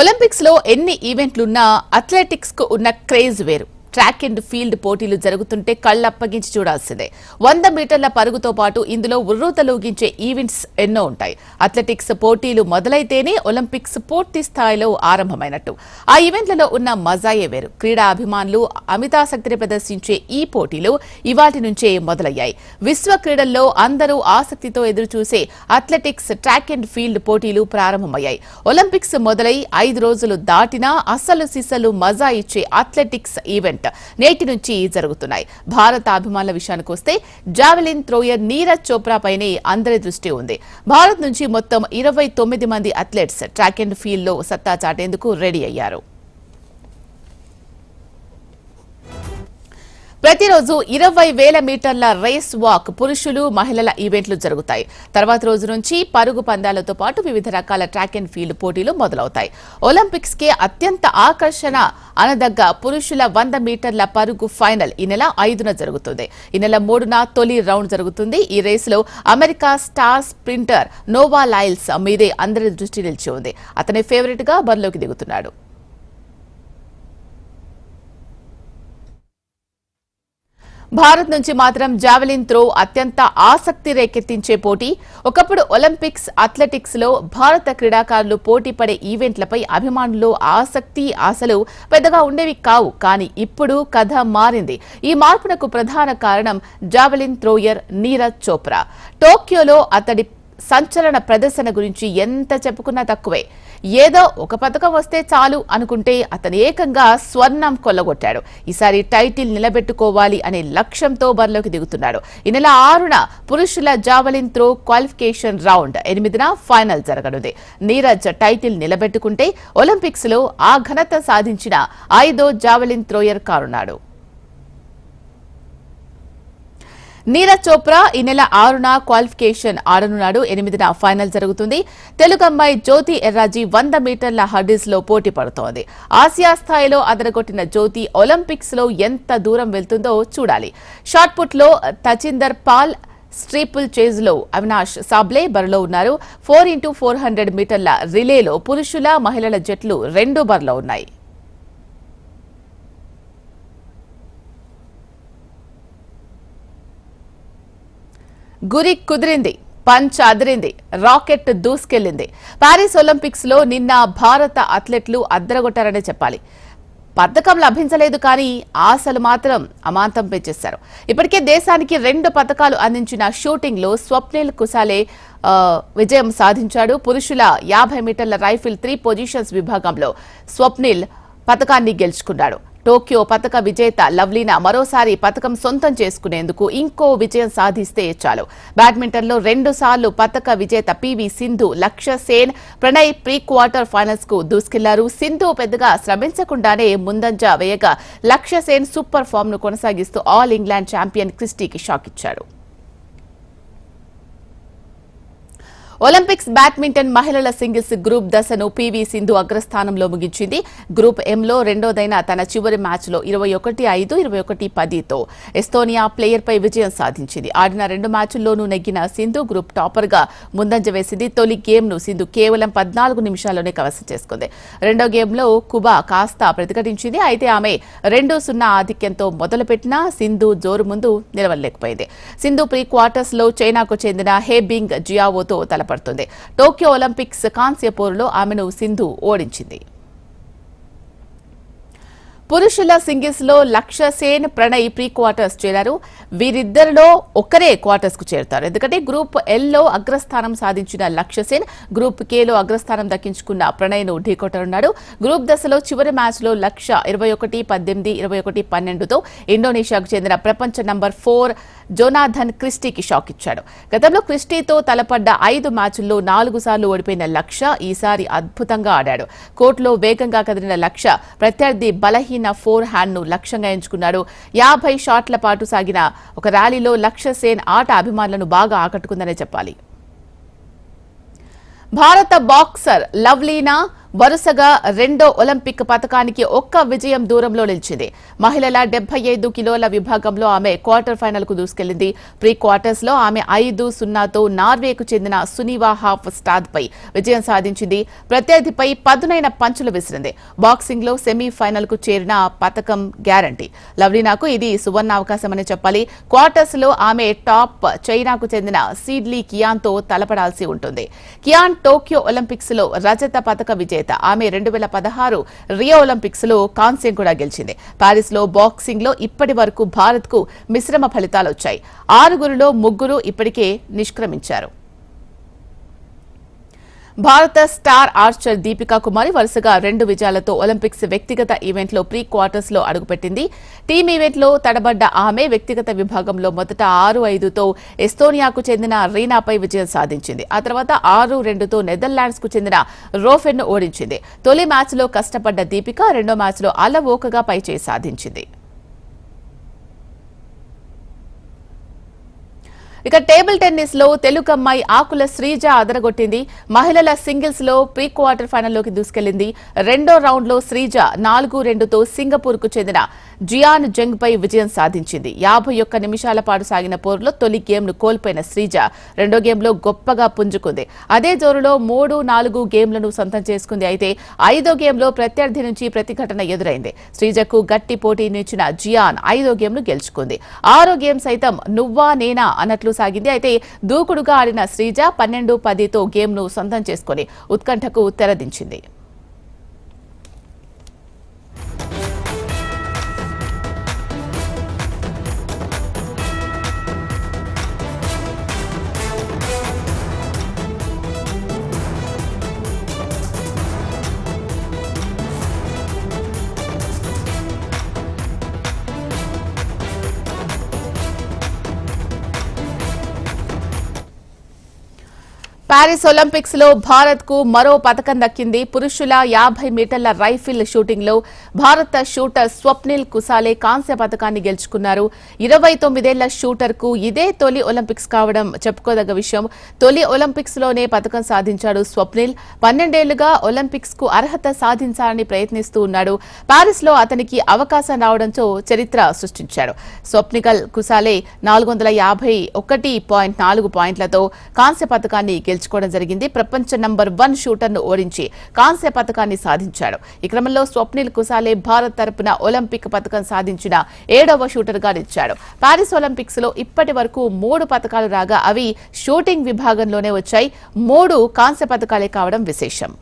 ఒలింపిక్స్లో ఎన్ని ఈవెంట్లున్నా అథ్లెటిక్స్కు ఉన్న క్రేజ్ వేరు. ట్రాక్ అండ్ ఫీల్డ్ పోటీలు జరుగుతుంటే కళ్ళప్పగించి చూడాల్సిందే. వంద మీటర్ల పరుగుతో పాటు ఇందులో ఉర్రూతలూగించే ఈవెంట్స్ ఎన్నో ఉంటాయి. అథ్లెటిక్స్ పోటీలు మొదలైతేనే ఒలింపిక్స్ పూర్తి స్థాయిలో ఆరంభమైనట్టు. ఆ ఈవెంట్లలో ఉన్న మజాయే వేరు. క్రీడా అభిమానులు అమితాసక్తిని ప్రదర్శించే ఈ పోటీలు ఇవాటి నుంచే మొదలయ్యాయి. విశ్వ క్రీడల్లో అందరూ ఆసక్తితో ఎదురుచూసే అథ్లెటిక్స్ ట్రాక్ అండ్ ఫీల్డ్ పోటీలు ప్రారంభమయ్యాయి. ఒలింపిక్స్ మొదలై ఐదు రోజులు దాటినా అస్సలు సిసలు మజా ఇచ్చే అథ్లెటిక్స్ ఈవెంట్ నేటి నుంచి జరుగుతున్నాయి. భారత అభిమానుల విషయానికి వస్తే జావెలిన్ థ్రోయర్ నీరజ్ చోప్రా పైనే అందరి దృష్టి ఉంది. భారత్ నుంచి మొత్తం ఇరవై తొమ్మిది మంది అథ్లెట్స్ ట్రాక్ అండ్ ఫీల్డ్లో సత్తా చాటేందుకు రెడీ అయ్యారు. ప్రతిరోజు ఇరవై వేల మీటర్ల రేస్ వాక్ పురుషులు మహిళల ఈవెంట్లు జరుగుతాయి. తర్వాత రోజు నుంచి పరుగు పందాలతో పాటు వివిధ రకాల ట్రాక్ అండ్ ఫీల్డ్ పోటీలు మొదలవుతాయి. ఒలింపిక్స్కి అత్యంత ఆకర్షణ అనదగ్గ పురుషుల వంద మీటర్ల పరుగు ఫైనల్ ఈ నెల ఐదున జరుగుతుంది. ఈ నెల మూడున తొలి రౌండ్ జరుగుతుంది. ఈ రేసులో America star sprinter Noah Lyles మీదే అందరి దృష్టి నిలిచి ఉంది. అతని ఫేవరెట్గా బరిలోకి దిగుతున్నాడు. భారత్ నుంచి మాత్రం జావెలిన్ త్రో అత్యంత ఆసక్తి రేకెత్తించే పోటీ. ఒకప్పుడు ఒలింపిక్స్ అథ్లెటిక్స్లో భారత క్రీడాకారులు పోటీ పడే ఈవెంట్లపై అభిమానులు ఆసక్తి ఆశలు పెద్దగా ఉండేవి కావు. కానీ ఇప్పుడు కథ మారింది. ఈ మార్పునకు ప్రధాన కారణం జావెలిన్ త్రోయర్ నీరజ్ చోప్రా. టోక్యోలో అతడి సంచలన ప్రదర్శన గురించి ఎంత చెప్పుకున్నా తక్కువే. ఏదో ఒక పథకం వస్తే చాలు అనుకుంటే అతను ఏకంగా స్వర్ణం కొల్లగొట్టాడు. ఈసారి టైటిల్ నిలబెట్టుకోవాలి అనే లక్ష్యంతో బరిలోకి దిగుతున్నాడు. ఈ నెల ఆరున పురుషుల జావలిన్ త్రో క్వాలిఫికేషన్ రౌండ్ ఎనిమిదిన ఫైనల్ జరగనుంది. నీరజ్ టైటిల్ నిలబెట్టుకుంటే ఒలింపిక్స్లో ఆ ఘనత సాధించిన ఐదో జావలిన్ త్రోయర్ కానున్నాడు. నీరజ్ చోప్రా ఈ నెల ఆరున క్వాలిఫికేషన్ ఆడనున్నాడు. ఎనిమిదిన ఫైనల్ జరుగుతుంది. తెలుగు అమ్మాయి జ్యోతి ఎర్రాజీ వంద మీటర్ల హర్డిల్స్లో పోటీ పడుతోంది. ఆసియా స్థాయిలో అదరగొట్టిన జ్యోతి ఒలింపిక్స్లో ఎంత దూరం వెళ్తుందో చూడాలి. షార్ట్ పుట్లో తచిందర్ పాల్ స్ట్రీపుల్ చేజ్లో అవినాష్ సాబ్లే బరిలో ఉన్నారు. ఫోర్ ఇంటూ ఫోర్ హండ్రెడ్ మీటర్ల రిలేలో పురుషుల మహిళల జట్లు రెండు బరిలో ఉన్నాయి. గురి కుదిరింది పంచ్ అదిరింది రాకెట్ దూసుకెళ్ళింది పారిస్ ఒలింపిక్స్లో నిన్న భారత అథ్లెట్లు అద్దరగొట్టారనే చెప్పాలి. పథకం లభించలేదు కానీ ఆశలు మాత్రం అమాంతం పెంచేశారు. ఇప్పటికే దేశానికి రెండు పథకాలు అందించిన షూటింగ్లో స్వప్నిల్ కుసాలే విజయం సాధించాడు. పురుషుల యాభై మీటర్ల రైఫిల్ త్రీ పొజిషన్స్ విభాగంలో స్వప్నిల్ పథకాన్ని గెలుచుకున్నాడు. టోక్యో పథక విజేత లవ్లీనా మరోసారి పథకం సొంతం చేసుకునేందుకు ఇంకో విజయం సాధిస్తే చాలు. బ్యాడ్మింటన్లో రెండు సార్లు పథక విజేత PV Sindhu Lakshya Sen Prannoy pre quarter ఫైనల్స్కు దూసుకెళ్ళారు. సింధు పెద్దగా శ్రమించకుండానే ముందంజ వేయగా లక్ష్య సేన్ సూపర్ ఫామ్ను కొనసాగిస్తూ ఆల్ ఇంగ్లాండ్ ఛాంపియన్ క్రిస్టీకి షాక్ ఇచ్చాడు ఒలింపిక్స్ బ్యాడ్మింటన్ మహిళల సింగిల్స్ గ్రూప్ దశను పీవీ సింధు అగ్రస్థానంలో ముగించింది. గ్రూప్ ఎంలో రెండోదైన తన చివరి మ్యాచ్లో ఇరవై ఒకటి ఐదు ఇరవై ఒకటి పదితో ఎస్తోనియా ప్లేయర్పై విజయం సాధించింది. ఆడిన రెండు మ్యాచ్ల్లోనూ నెగ్గిన సింధు గ్రూప్ టాపర్గా ముందంజ వేసింది. తొలి గేమ్ను సింధు కేవలం పద్నాలుగు నిమిషాల్లోనే కవసం చేసుకుంది. రెండో గేమ్లో కుబా కాస్త ప్రతిఘటించింది. అయితే ఆమె రెండు సున్నా ఆధిక్యంతో మొదలుపెట్టిన సింధు జోరు ముందు నిలవలేకపోయింది. సింధు ప్రీ క్వార్టర్స్లో చైనాకు చెందిన హేబింగ్ జియావోతో తలపడుతుంది టోక్యో ఒలింపిక్స్ కాంస్య పోరులో ఆమెను సింధు ఓడించింది. పురుషుల సింగిల్స్లో లక్ష్య సేన్ ప్రణయ్ ప్రీ క్వార్టర్స్ చేరారు. వీరిద్దరిలో ఒక్కరే క్వార్టర్స్కు చేరుతారు. ఎందుకంటే గ్రూప్ ఎల్లో అగ్రస్థానం సాధించిన లక్ష్య సేన్ గ్రూప్ కేలో అగ్రస్థానం దక్కించుకున్న ప్రణయ్ను ఢీకొట్టనున్నాడు. గ్రూప్ దశలో చివరి మ్యాచ్లో లక్ష లక్ష్య ఇరవై ఒకటి పద్దెనిమిది ఇరవై ఒకటి పన్నెండుతో ఇండోనేషియాకు చెందిన ప్రపంచ నంబర్ ఫోర్ జోనాథన్ క్రిస్టీకి షాక్ ఇచ్చాడు. గతంలో క్రిస్టీతో తలపడ్డ ఐదు మ్యాచ్ల్లో నాలుగు సార్లు ఓడిపోయిన లక్ష్య ఈసారి అద్భుతంగా ఆడాడు. కోర్టులో వేగంగా కదిలిన లక్ష్య ప్రత్యర్థి బలహీన ఫోర్ హ్యాండ్ను లక్ష్యంగా ఎంచుకున్నాడు. యాభై షాట్ల పాటు సాగిన ఒక ర్యాలీలో లక్ష్య సేన్ ఆట అభిమానులను బాగా ఆకట్టుకుందనే చెప్పాలి. భారత బాక్సర్ లవ్లీనా వరుసగా రెండో ఒలింపిక్ పథకానికి ఒక్క విజయం దూరంలో నిలిచింది. మహిళల డెబ్బై ఐదు కిలోల విభాగంలో ఆమె క్వార్టర్ ఫైనల్కు దూసుకెళ్ళింది ప్రీ క్వార్టర్స్లో ఆమె ఐదు సున్నాతో నార్వేకు చెందిన సునీవా హాఫ్ స్టాద్ పై విజయం సాధించింది. ప్రత్యర్థిపై పదునైన పంచులు విసిరింది. బాక్సింగ్లో సెమీఫైనల్కు చేరిన పథకం గ్యారంటీ. లవ్లీనాకు ఇది సువర్ణ అవకాశమని చెప్పాలి. క్వార్టర్స్లో ఆమె టాప్ చైనాకు చెందిన సీడ్లీ కియాన్తో తలపడాల్సి ఉంటుంది. కియాన్ టోక్యో ఒలింపిక్స్లో రజత పథక విజేత. ఆమె రెండు వేల పదహారు రియో ఒలింపిక్స్లో కాంస్యం కూడా గెలిచింది. పారిస్లో బాక్సింగ్లో ఇప్పటి వరకు భారత్కు మిశ్రమ ఫలితాలు వచ్చాయి ఆరుగురిలో ముగ్గురు ఇప్పటికే నిష్క్రమించారు. భారత స్టార్ ఆర్చర్ దీపికా కుమారి వరుసగా రెండు విజయాలతో ఒలింపిక్స్ వ్యక్తిగత ఈవెంట్లో ప్రీ క్వార్టర్స్లో అడుగుపెట్టింది. టీమ్ ఈవెంట్లో తడబడ్డ ఆమె వ్యక్తిగత విభాగంలో మొదట ఆరు ఐదుతో ఎస్తోనియాకు చెందిన రీనాపై విజయం సాధించింది. ఆ తర్వాత ఆరు రెండుతో నెదర్లాండ్స్కు చెందిన రోఫెన్ను ఓడించింది. తొలి మ్యాచ్లో కష్టపడ్డ దీపిక రెండో మ్యాచ్లో అలవోకగా పైచేయి సాధించింది. ఇక టేబుల్ టెన్నిస్లో తెలుగు అమ్మాయి ఆకుల శ్రీజ అదరగొట్టింది. మహిళల సింగిల్స్లో ప్రీ క్వార్టర్ ఫైనల్లోకి దూసుకెళ్ళింది రెండో రౌండ్లో శ్రీజ నాలుగు రెండుతో సింగపూర్కు చెందిన జియాన్ జంగ్ పై విజయం సాధించింది. యాభై ఒక్క నిమిషాల పాటు సాగిన పోరులో తొలి గేమ్ను కోల్పోయిన శ్రీజ రెండో గేమ్లో గొప్పగా పుంజుకుంది. అదే జోరులో మూడు నాలుగు గేమ్లను సొంతం చేసుకుంది. అయితే ఐదో గేమ్లో ప్రత్యర్థి నుంచి ప్రతిఘటన ఎదురైంది. శ్రీజకు గట్టి పోటీనిచ్చిన జియాన్ ఐదో గేమ్ను గెలుచుకుంది. ఆరో గేమ్ సైతం నువ్వా నేనా అన్నట్లు సాగింది అయితే దూకుడుగా ఆడిన శ్రీజ పన్నెండు పదితో గేమ్ను సొంతం చేసుకుని ఉత్కంఠకు తెరదించింది. ప్యారిస్ ఒలింపిక్స్లో భారత్కు మరో పథకం దక్కింది. పురుషుల యాభై మీటర్ల రైఫిల్ షూటింగ్లో భారత షూటర్ స్వప్నిల్ కుసాలే కాంస్య పథకాన్ని గెలుచుకున్నారు. ఇరవై తొమ్మిదేళ్ళ షూటర్కు ఇదే తొలి ఒలింపిక్స్ కావడం చెప్పుకోదగ్గ విషయం. తొలి ఒలింపిక్స్లోనే పథకం సాధించాడు స్వప్నిల్. పన్నెండేళ్ళుగా ఒలింపిక్స్కు అర్హత సాధించాలని ప్రయత్నిస్తూ ఉన్నాడు. ప్యారిస్లో అతనికి అవకాశం రావడంతో చరిత్ర సృష్టించాడు. స్వప్నికల్ కుసాలే నాలుగు వందల యాభై ఒకటి పాయింట్ నాలుగు పాయింట్లతో కాంస్య పథకాన్ని గెలుచుకోవడం జరిగింది. ప్రపంచ నంబర్ వన్ షూటర్ను ఓడించి కాంస్య పథకాన్ని సాధించాడు. ఈ క్రమంలో స్వప్నిల్ కుసాలే భారత్ తరపున ఒలింపిక్ పథకం సాధించిన ఏడవ షూటర్గా నిలిచాడు. పారిస్ ఒలింపిక్స్లో ఇప్పటి వరకు మూడు పథకాలు రాగా అవి షూటింగ్ విభాగంలోనే వచ్చాయి. మూడు కాంస్య పథకాలే కావడం విశేషం.